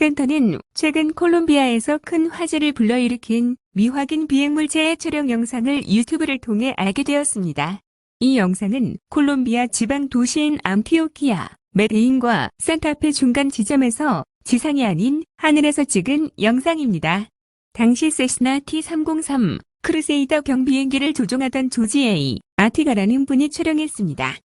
센터는 최근 콜롬비아에서 큰 화제를 불러일으킨 미확인 비행물체의 촬영 영상을 유튜브를 통해 알게 되었습니다. 이 영상은 콜롬비아 지방 도시인 암티오키아, 메데인과 산타페 중간 지점에서 지상이 아닌 하늘에서 찍은 영상입니다. 당시 세스나 T-303 크루세이더 경비행기를 조종하던 조지 A. 아티가라는 분이 촬영했습니다.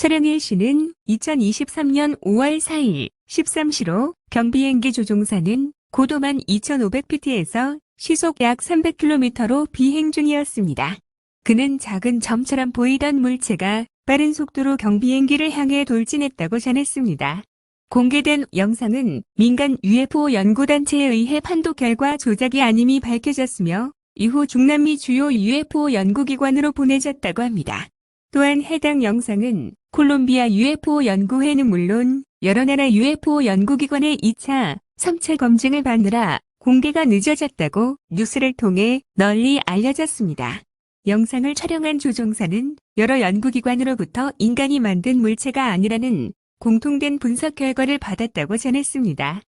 촬영 일시는 2023년 5월 4일 13시로 경비행기 조종사는 고도만 2500pt에서 시속 약 300km로 비행 중이었습니다. 그는 작은 점처럼 보이던 물체가 빠른 속도로 경비행기를 향해 돌진했다고 전했습니다. 공개된 영상은 민간 UFO 연구단체에 의해 판독 결과 조작이 아님이 밝혀졌으며 이후 중남미 주요 UFO 연구기관으로 보내졌다고 합니다. 또한 해당 영상은 콜롬비아 UFO 연구회는 물론 여러 나라 UFO 연구기관의 2차, 3차 검증을 받느라 공개가 늦어졌다고 뉴스를 통해 널리 알려졌습니다. 영상을 촬영한 조종사는 여러 연구기관으로부터 인간이 만든 물체가 아니라는 공통된 분석 결과를 받았다고 전했습니다.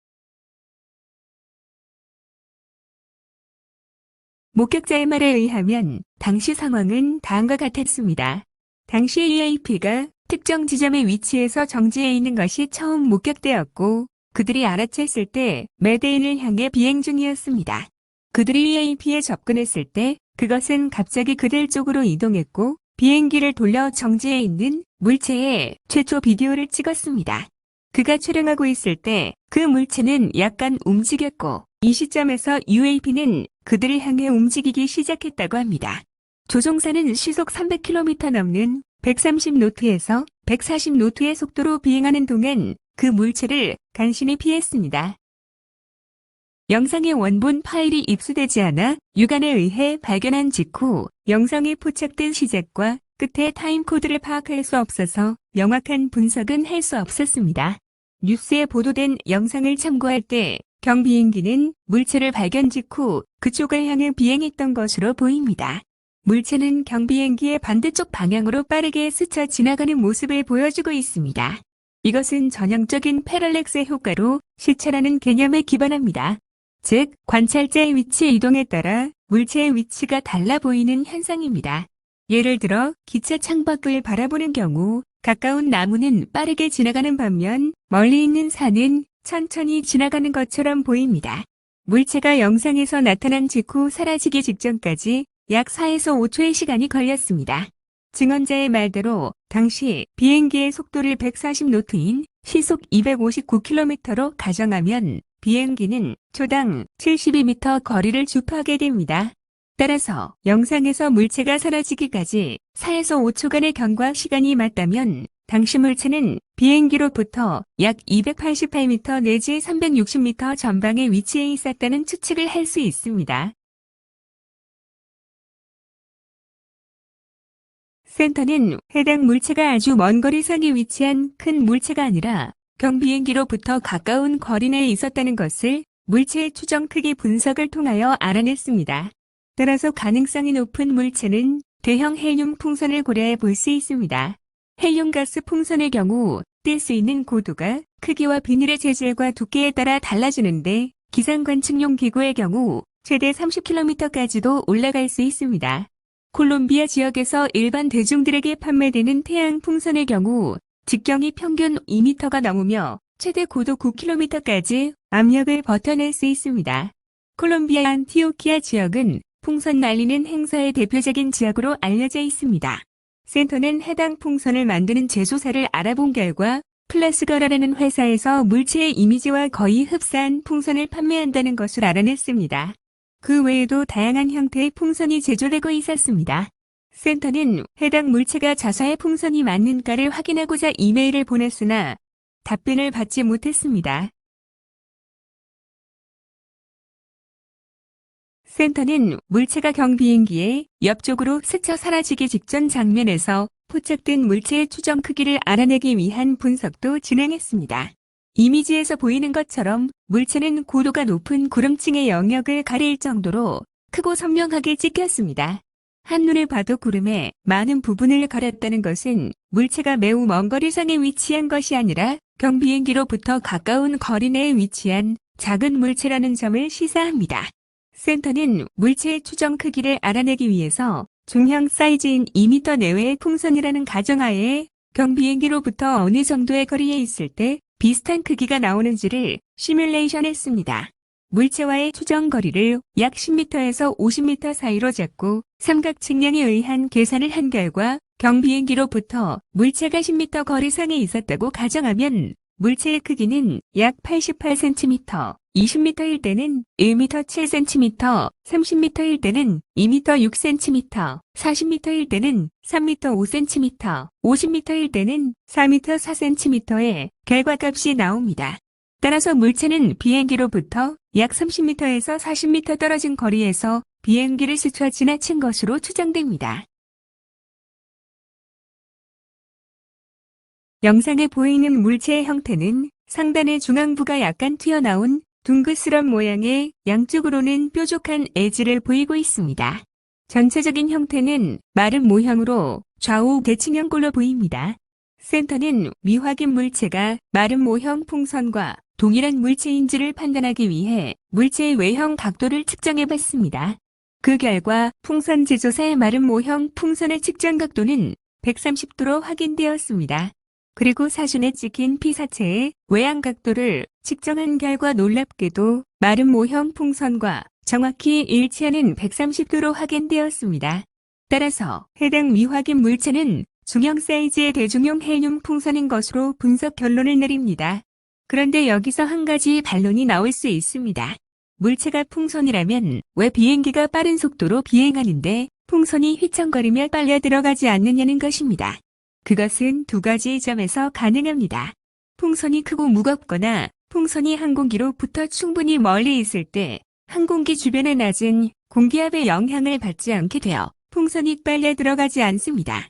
목격자의 말에 의하면 당시 상황은 다음과 같았습니다. 당시 UAP가 특정 지점의 위치에서 정지해 있는 것이 처음 목격되었고 그들이 알아챘을 때 메데인을 향해 비행 중이었습니다. 그들이 UAP에 접근했을 때 그것은 갑자기 그들 쪽으로 이동했고 비행기를 돌려 정지해 있는 물체의 최초 비디오를 찍었습니다. 그가 촬영하고 있을 때 그 물체는 약간 움직였고 이 시점에서 UAP는 그들을 향해 움직이기 시작했다고 합니다. 조종사는 시속 300km 넘는 130노트에서 140노트의 속도로 비행하는 동안 그 물체를 간신히 피했습니다. 영상의 원본 파일이 입수되지 않아 유관에 의해 발견한 직후 영상이 포착된 시작과 끝의 타임코드를 파악할 수 없어서 명확한 분석은 할 수 없었습니다. 뉴스에 보도된 영상을 참고할 때 경비행기는 물체를 발견 직후 그쪽을 향해 비행했던 것으로 보입니다. 물체는 경비행기의 반대쪽 방향으로 빠르게 스쳐 지나가는 모습을 보여주고 있습니다. 이것은 전형적인 패럴렉스 효과로 시차라는 개념에 기반합니다. 즉, 관찰자의 위치 이동에 따라 물체의 위치가 달라 보이는 현상입니다. 예를 들어 기차 창밖을 바라보는 경우 가까운 나무는 빠르게 지나가는 반면 멀리 있는 산은 천천히 지나가는 것처럼 보입니다. 물체가 영상에서 나타난 직후 사라지기 직전까지 약 4에서 5초의 시간이 걸렸습니다. 증언자의 말대로 당시 비행기의 속도를 140노트인 시속 259km로 가정하면 비행기는 초당 72m 거리를 주파하게 됩니다. 따라서 영상에서 물체가 사라지기까지 4에서 5초간의 경과 시간이 맞다면 당시 물체는 비행기로부터 약 288m 내지 360m 전방에 위치해 있었다는 추측을 할 수 있습니다. 센터는 해당 물체가 아주 먼 거리상에 위치한 큰 물체가 아니라 경비행기로부터 가까운 거리 내에 있었다는 것을 물체의 추정 크기 분석을 통하여 알아냈습니다. 따라서 가능성이 높은 물체는 대형 헬륨 풍선을 고려해 볼 수 있습니다. 헬륨가스 풍선의 경우 뜰수 있는 고도가 크기와 비닐의 재질과 두께에 따라 달라지는데 기상 관측용 기구의 경우 최대 30km까지도 올라갈 수 있습니다. 콜롬비아 지역에서 일반 대중들에게 판매되는 태양 풍선의 경우 직경이 평균 2m가 넘으며 최대 고도 9km까지 압력을 버텨낼 수 있습니다. 콜롬비아 안티오키아 지역은 풍선 날리는 행사의 대표적인 지역으로 알려져 있습니다. 센터는 해당 풍선을 만드는 제조사를 알아본 결과 플라스거라라는 회사에서 물체의 이미지와 거의 흡사한 풍선을 판매한다는 것을 알아냈습니다. 그 외에도 다양한 형태의 풍선이 제조되고 있었습니다. 센터는 해당 물체가 자사의 풍선이 맞는가를 확인하고자 이메일을 보냈으나 답변을 받지 못했습니다. 센터는 물체가 경비행기에 옆쪽으로 스쳐 사라지기 직전 장면에서 포착된 물체의 추정 크기를 알아내기 위한 분석도 진행했습니다. 이미지에서 보이는 것처럼 물체는 고도가 높은 구름층의 영역을 가릴 정도로 크고 선명하게 찍혔습니다. 한눈에 봐도 구름의 많은 부분을 가렸다는 것은 물체가 매우 먼 거리상에 위치한 것이 아니라 경비행기로부터 가까운 거리 내에 위치한 작은 물체라는 점을 시사합니다. 센터는 물체의 추정 크기를 알아내기 위해서 중형 사이즈인 2m 내외의 풍선이라는 가정하에 경비행기로부터 어느 정도의 거리에 있을 때 비슷한 크기가 나오는지를 시뮬레이션 했습니다. 물체와의 추정 거리를 약 10m에서 50m 사이로 잡고 삼각 측량에 의한 계산을 한 결과 경비행기로부터 물체가 10m 거리상에 있었다고 가정하면 물체의 크기는 약 88cm, 20m일 때는 1m 7cm, 30m일 때는 2m 6cm, 40m일 때는 3m 5cm, 50m일 때는 4m 4cm의 결과값이 나옵니다. 따라서 물체는 비행기로부터 약 30m에서 40m 떨어진 거리에서 비행기를 스쳐 지나친 것으로 추정됩니다. 영상에 보이는 물체의 형태는 상단의 중앙부가 약간 튀어나온 둥그스런 모양의 양쪽으로는 뾰족한 에지를 보이고 있습니다. 전체적인 형태는 마른 모형으로 좌우 대칭형꼴로 보입니다. 센터는 미확인 물체가 마른 모형 풍선과 동일한 물체인지를 판단하기 위해 물체의 외형 각도를 측정해 봤습니다. 그 결과 풍선 제조사의 마른 모형 풍선의 측정 각도는 130도로 확인되었습니다. 그리고 사진에 찍힌 피사체의 외양 각도를 측정한 결과 놀랍게도 마른 모형 풍선과 정확히 일치하는 130도로 확인되었습니다. 따라서 해당 미확인 물체는 중형 사이즈의 대중용 헬륨 풍선인 것으로 분석 결론을 내립니다. 그런데 여기서 한 가지 반론이 나올 수 있습니다. 물체가 풍선이라면 왜 비행기가 빠른 속도로 비행하는데 풍선이 휘청거리며 빨려 들어가지 않느냐는 것입니다. 그것은 두 가지 점에서 가능합니다. 풍선이 크고 무겁거나 풍선이 항공기로부터 충분히 멀리 있을 때 항공기 주변의 낮은 공기압의 영향을 받지 않게 되어 풍선이 빨려 들어가지 않습니다.